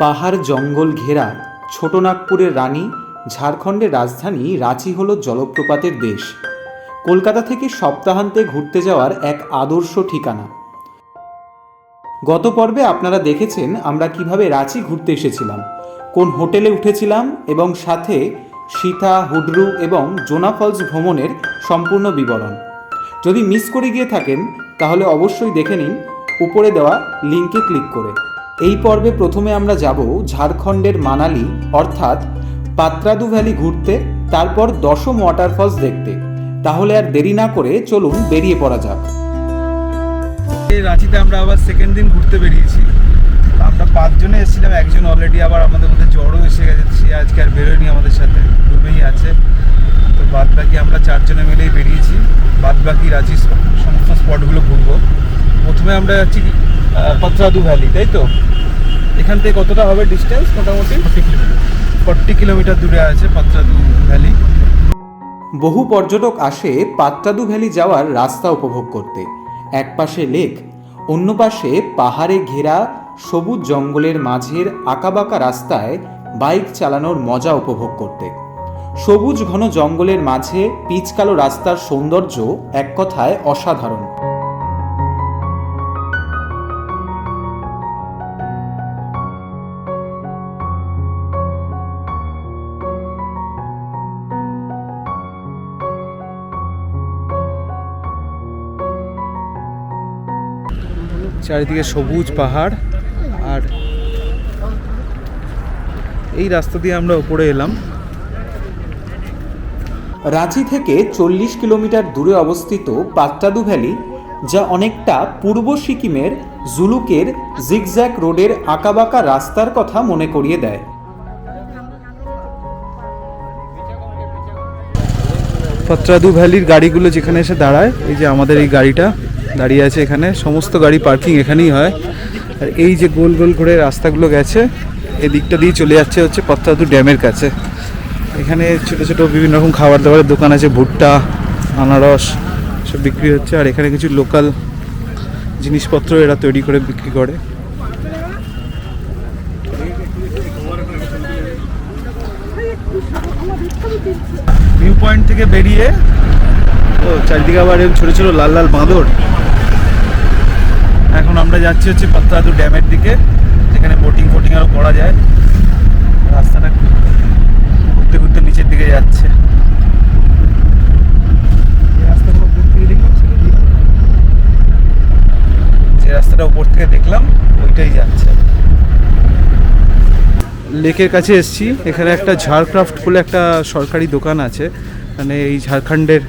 পাহাড় জঙ্গল ঘেরা ছোটনাগপুরের রানী, ঝাড়খণ্ডের রাজধানী রাঁচি হল জলপ্রপাতের দেশ। কলকাতা থেকে সপ্তাহান্তে ঘুরতে যাওয়ার এক আদর্শ ঠিকানা। গত পর্বে আপনারা দেখেছেন আমরা কীভাবে রাঁচি ঘুরতে এসেছিলাম, কোন হোটেলে উঠেছিলাম এবং সাথে সীতা, হুডরু এবং জোনা ফলস ভ্রমণের সম্পূর্ণ বিবরণ। যদি মিস করে গিয়ে থাকেন, তাহলে অবশ্যই দেখে নিন, উপরে দেওয়া লিঙ্কে ক্লিক করে। এই পর্বে প্রথমে আমরা যাব ঝাড়খণ্ডের মানালি, অর্থাৎ পাত্রাদু ভ্যালি ঘুরতে, তারপর দশম ওয়াটারফলস দেখতে। তাহলে আর দেরি না করে চলুন বেরিয়ে পড়া যাক। রাঁচিতে আমরা আবার সেকেন্ড দিন ঘুরতে বেরিয়েছি। আমরা পাঁচজনে এসেছিলাম, একজন অলরেডি আবার আমাদের মধ্যে জ্বরও এসে গেছে, সে আজকে আর বেরোয়নি আমাদের সাথে ডুবেই আছে। তো বাদ বাকি আমরা চারজনে মিলেই বেরিয়েছি। বাদ বাকি রাঁচির সমস্ত স্পটগুলো ঘুরবো। প্রথমে আমরা যাচ্ছি আহ, পাত্রাদু ভ্যালি তাই তো? এখান থেকে কতটা হবে ডিস্টেন্স মোটামুটি? ফর্টি কিলোমিটার দূরে আছে পাত্রাদু ভ্যালি। বহু পর্যটক আসে পাত্রাদু ভ্যালি যাওয়ার রাস্তা উপভোগ করতে। এক পাশে লেক অন্য পাশে পাহাড়ে ঘেরা সবুজ জঙ্গলের মাঝের আঁকাবাঁকা রাস্তায় বাইক চালানোর মজা উপভোগ করতে। সবুজ ঘন জঙ্গলের মাঝে পিচকালো রাস্তার সৌন্দর্য এক কথায় অসাধারণ। চারিদিকে সবুজ পাহাড় আর এই রাস্তা দিয়ে আমরা উপরে এলাম। রাঁচি থেকে চল্লিশ কিলোমিটার দূরে অবস্থিত পাত্রাদু ভ্যালি যা অনেকটা পূর্ব সিকিমের জুলুকের জিগজ্যাক রোডের আঁকাবাঁকা রাস্তার কথা মনে করিয়ে দেয়। পত্রাদু ভ্যালির গাড়িগুলো যেখানে এসে দাঁড়ায় এই যে আমাদের এই গাড়িটা দাঁড়িয়ে আছে এখানে। সমস্ত গাড়ি পার্কিং এখানেই হয়। আর এই যে গোল গোল করে রাস্তাগুলো গেছে এই দিকটা দিয়ে চলে যাচ্ছে হচ্ছে পত্রাদু ড্যামের কাছে। এখানে ছোটো ছোটো বিভিন্ন রকম খাবার দাবারের দোকান আছে, ভুট্টা, আনারস সব বিক্রি হচ্ছে। আর এখানে কিছু লোকাল জিনিসপত্র এরা তৈরি করে, বিক্রি করে। ভিউ পয়েন্ট থেকে বেরিয়ে, ও চারিদিকে আবার ছোটো ছোটো লাল লাল বাঁদর। এখন আমরা যাচ্ছি হচ্ছে পাত্রাদু ড্যামের দিকে যেখানে বোটিং ফোটিং আরও করা যায়। রাস্তাটা ঘুরতে ঘুরতে নিচের দিকে যাচ্ছে। যে রাস্তাটা উপর থেকে দেখলাম ওইটাই যাচ্ছে। লেকের কাছে এসেছি। এখানে একটা ঝাড়ক্রাফট বলে একটা সরকারি দোকান আছে। মানে এই ঝাড়খণ্ডের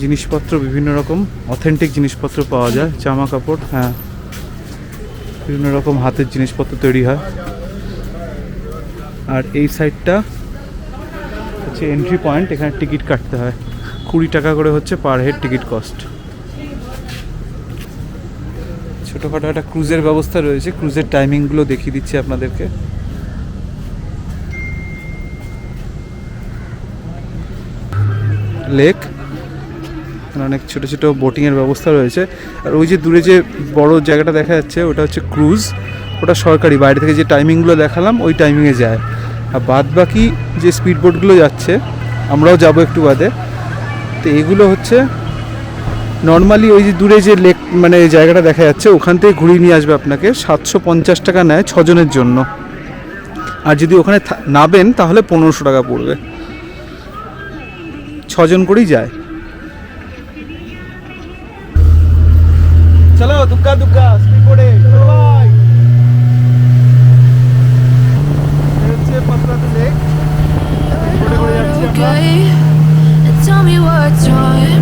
জিনিসপত্র বিভিন্ন রকম অথেন্টিক জিনিসপত্র পাওয়া যায়, জামা কাপড় হ্যাঁ। বিভিন্ন রকম হাতের জিনিসপত্র তৈরি হয়। আর এই সাইডটা হচ্ছে এন্ট্রি পয়েন্ট এখানে টিকিট কাটতে হয়। কুড়ি টাকা করে হচ্ছে পার হেড টিকিট কস্ট ছোটোখাটো একটা ক্রুজের ব্যবস্থা রয়েছে ক্রুজের টাইমিংগুলো দেখিয়ে দিচ্ছি আপনাদেরকে। লেক এখানে অনেক ছোটো ছোটো বোটিংয়ের ব্যবস্থা রয়েছে। আর ওই যে দূরে যে বড় জায়গাটা দেখা যাচ্ছে, ওটা হচ্ছে ক্রুজ ওটা সরকারি, বাইরে থেকে যে টাইমিংগুলো দেখালাম, ওই টাইমিংয়ে যায়। আর বাদ বাকি যে স্পিড বোটগুলো যাচ্ছে, আমরাও যাব একটু বাদে। তো এগুলো হচ্ছে নর্মালি ওই যে দূরে যে লেক মানে জায়গাটা দেখা যাচ্ছে, ওখান থেকে ঘুরিয়ে নিয়ে আসবে আপনাকে। সাতশো পঞ্চাশ টাকা নেয় ছজনের জন্য। আর যদি ওখানে নাবেন, তাহলে পনেরোশো টাকা পড়বে। ছজন করেই যায়। চলো দুগ্গা দুগ্গা স্পিড বোর্ডে ভাই হচ্ছে পাত্রাতে লেক। বোর্ডে করে যাচ্ছি আমরা।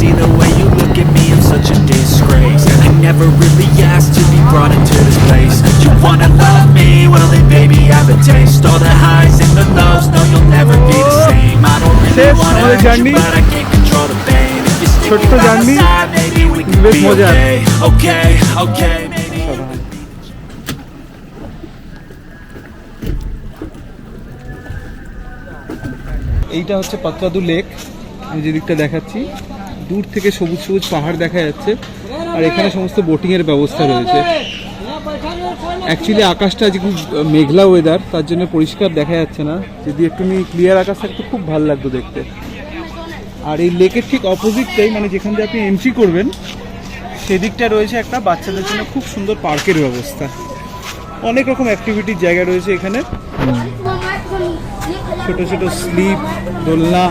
see the way you look at me, I'm such a disgrace I never really asked to be brought into this place You wanna love me? Well then baby have a taste All the highs and the lows, no you'll never be the same I don't really wanna hurt you but I can't control the pain If you're sticking ছোট্ট by my side, maybe we can be okay Okay, okay, maybe এইটা হচ্ছে পাতরাদু lake আমি যে দিকটা দেখাচ্ছি দূর থেকে সবুজ সবুজ পাহাড় দেখা যাচ্ছে আর এখানে সমস্ত বোটিংয়ের ব্যবস্থা রয়েছে। অ্যাকচুয়ালি আকাশটা আজ খুব মেঘলা ওয়েদার তার জন্য পরিষ্কার দেখা যাচ্ছে না। যদি একটু ক্লিয়ার আকাশ থাকতো খুব ভালো লাগতো দেখতে। আর এই লেকের ঠিক অপোজিটটাই মানে যেখান দিয়ে আপনি এন্ট্রি করবেন সেদিকটা রয়েছে একটা বাচ্চাদের জন্য খুব সুন্দর পার্কের ব্যবস্থা। অনেক রকম অ্যাক্টিভিটির জায়গা রয়েছে এখানে। ছোট ছোট স্লিপ দোলনা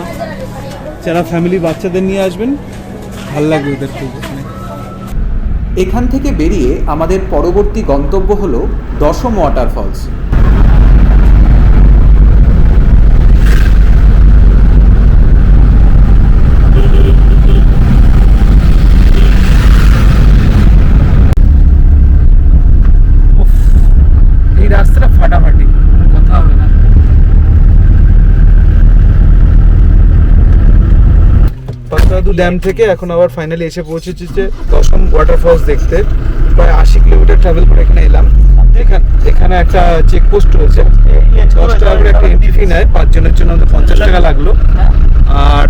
যারা ফ্যামিলি বাচ্চাদের নিয়ে আসবেন, ভালো লাগবে ওদের খুব এখান। থেকে বেরিয়ে আমাদের পরবর্তী গন্তব্য হলো দশম ওয়াটারফলস এই রাস্তাটা ফাটাফাটি কথা হবে না পাতরাদু ড্যাম থেকে এখন আবার ফাইনালি এসে পৌঁছেছি যে দশম ওয়াটারফলস দেখতে। প্রায় আশি কিলোমিটার ট্রাভেল করে এখানে এলাম। এখানে একটা চেকপোস্ট রয়েছে। দশ টাকা করে একটা এন্ট্রি ফি নেয়, পাঁচজনের জন্য পঞ্চাশ টাকা লাগল। আর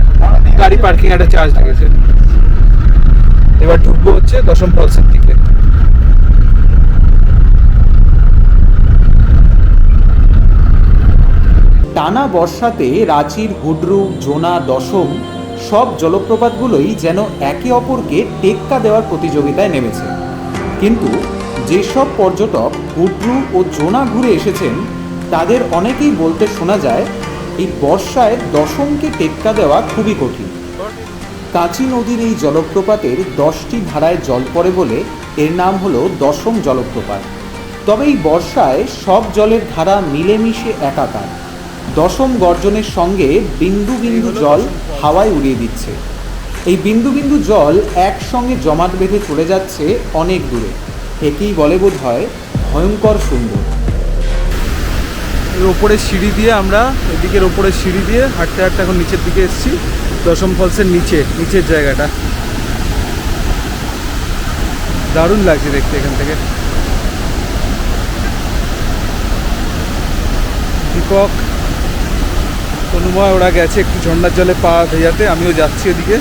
গাড়ি পার্কিং একটা চার্জ লেগেছে। এবার ঢুকবো হচ্ছে দশম ফলসের দিকে। টানা বর্ষাতে রাঁচির হুডরু, জোনা, দশম সব জলপ্রপাতগুলোই যেন একে অপরকে টেক্কা দেওয়ার প্রতিযোগিতায় নেমেছে। কিন্তু যেসব পর্যটক হুডরু ও জোনা ঘুরে এসেছেন, তাদের অনেকেই বলতে শোনা যায়, এই বর্ষায় দশমকে টেক্কা দেওয়া খুবই কঠিন। কাঁচি নদীর এই জলপ্রপাতের দশটি ধারায় জল পড়ে বলে এর নাম হলো দশম জলপ্রপাত। তবে এই বর্ষায় সব জলের ধারা মিলেমিশে একাকার। দশম গর্জনের সঙ্গে বিন্দু বিন্দু জল হাওয়ায় উড়িয়ে দিচ্ছে। এই বিন্দু বিন্দু জল একসঙ্গে জমাট বেঁধে চলে যাচ্ছে অনেক দূরে। একেই বলে বোধ হয় ভয়ঙ্কর সুন্দর। এর ওপরে সিঁড়ি দিয়ে আমরা এদিকের ওপরে সিঁড়ি দিয়ে হাঁটতে হাঁটতে এখন নিচের দিকে এসেছি। দশম ফলসের নিচে, নিচের জায়গাটা। দারুণ লাগছে দেখতে এখান থেকে। দীপক তনুময় ওরা গেছে একটু ঝর্ণার জলে পা ভেজাতে আমিও যাচ্ছি ওদিকে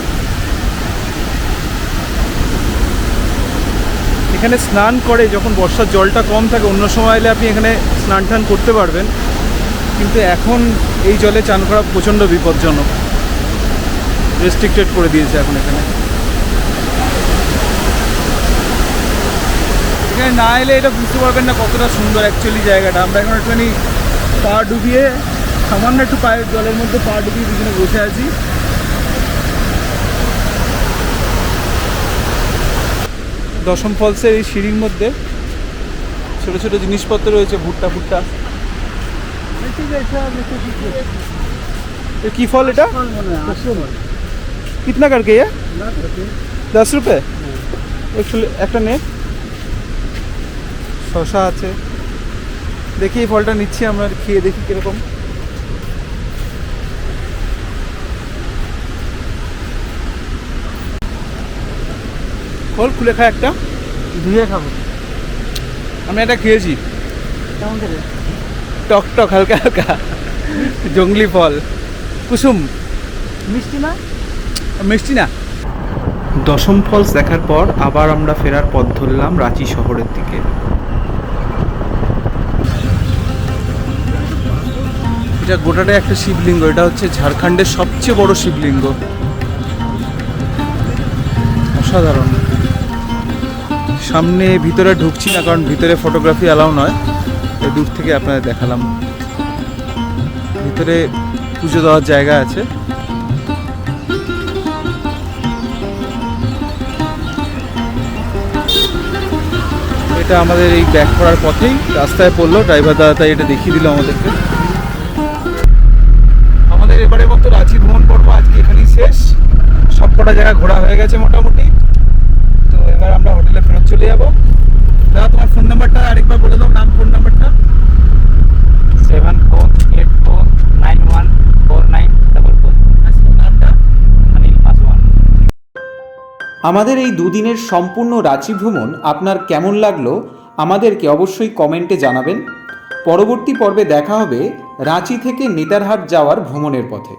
এখানে স্নান করে, যখন বর্ষার জলটা কম থাকে, অন্য সময় এলে আপনি এখানে স্নান টান করতে পারবেন। কিন্তু এখন এই জলে চান করা প্রচণ্ড বিপজ্জনক। রেস্ট্রিক্টেড করে দিয়েছে এখন এখানে। এখানে না এলে এটা বুঝতে পারবেন না কতটা সুন্দর অ্যাকচুয়ালি জায়গাটা। আমরা এখন একটুখানি পা ডুবিয়ে সামান্য একটু পায়ের জলের মধ্যে পা ডুবিয়ে দুজনে বসে আছি। দশম ফলসের এই সিঁড়ির মধ্যে ছোট ছোট জিনিসপত্র রয়েছে, ভুট্টা ফুট্টা কি ফল এটা? কিতনা কাটকে দশ রুপে? একটা নে। শশা আছে। দেখি এই ফলটা নিচ্ছি আমরা, খেয়ে দেখি কীরকম। ফল খুলে খায় একটা। ধুয়ে খাব। আমি একটা খেয়েছি। কেমন টক টক হালকা হালকা। জঙ্গলি ফল। কুসুম। মিষ্টি না? মিষ্টি না। দশম ফলস দেখার পর আবার আমরা ফেরার পথ ধরলাম রাঁচি শহরের দিকে। এটা গোটাটা একটা শিবলিঙ্গ। এটা হচ্ছে ঝাড়খণ্ডের সবচেয়ে বড় শিবলিঙ্গ। অসাধারণ। সামনে ভিতরে ঢুকছি না, কারণ ভিতরে ফটোগ্রাফি অ্যালাউ নয়। দূর থেকে আপনাদের দেখালাম। ভিতরে পুজো দেওয়ার জায়গা আছে। এটা আমাদের এই ব্যাক করার পথেই রাস্তায় পড়ল। ড্রাইভার দাদা তাই এটা দেখিয়ে দিল আমাদেরকে। আমাদের এবারে মতো রাঁচি ভ্রমণ পর্ব আজকে এখানেই শেষ। সবকটা জায়গা ঘোরা হয়ে গেছে মোটামুটি। তো এবার আমরা হোটেলে ফেরত চলে যাব। দাদা তোমার ফোন নাম্বারটা আরেকবার বলে দাও নাম ফোন নাম্বারটা seven four eight four nine one four nine double four নামটা? অনিল পাসওয়ান আমাদের এই দুদিনের সম্পূর্ণ রাঁচি ভ্রমণ আপনার কেমন লাগল আমাদেরকে অবশ্যই কমেন্টে জানাবেন। পরবর্তী পর্বে দেখা হবে রাঁচি থেকে নেতারহাট যাওয়ার ভ্রমণের পথে।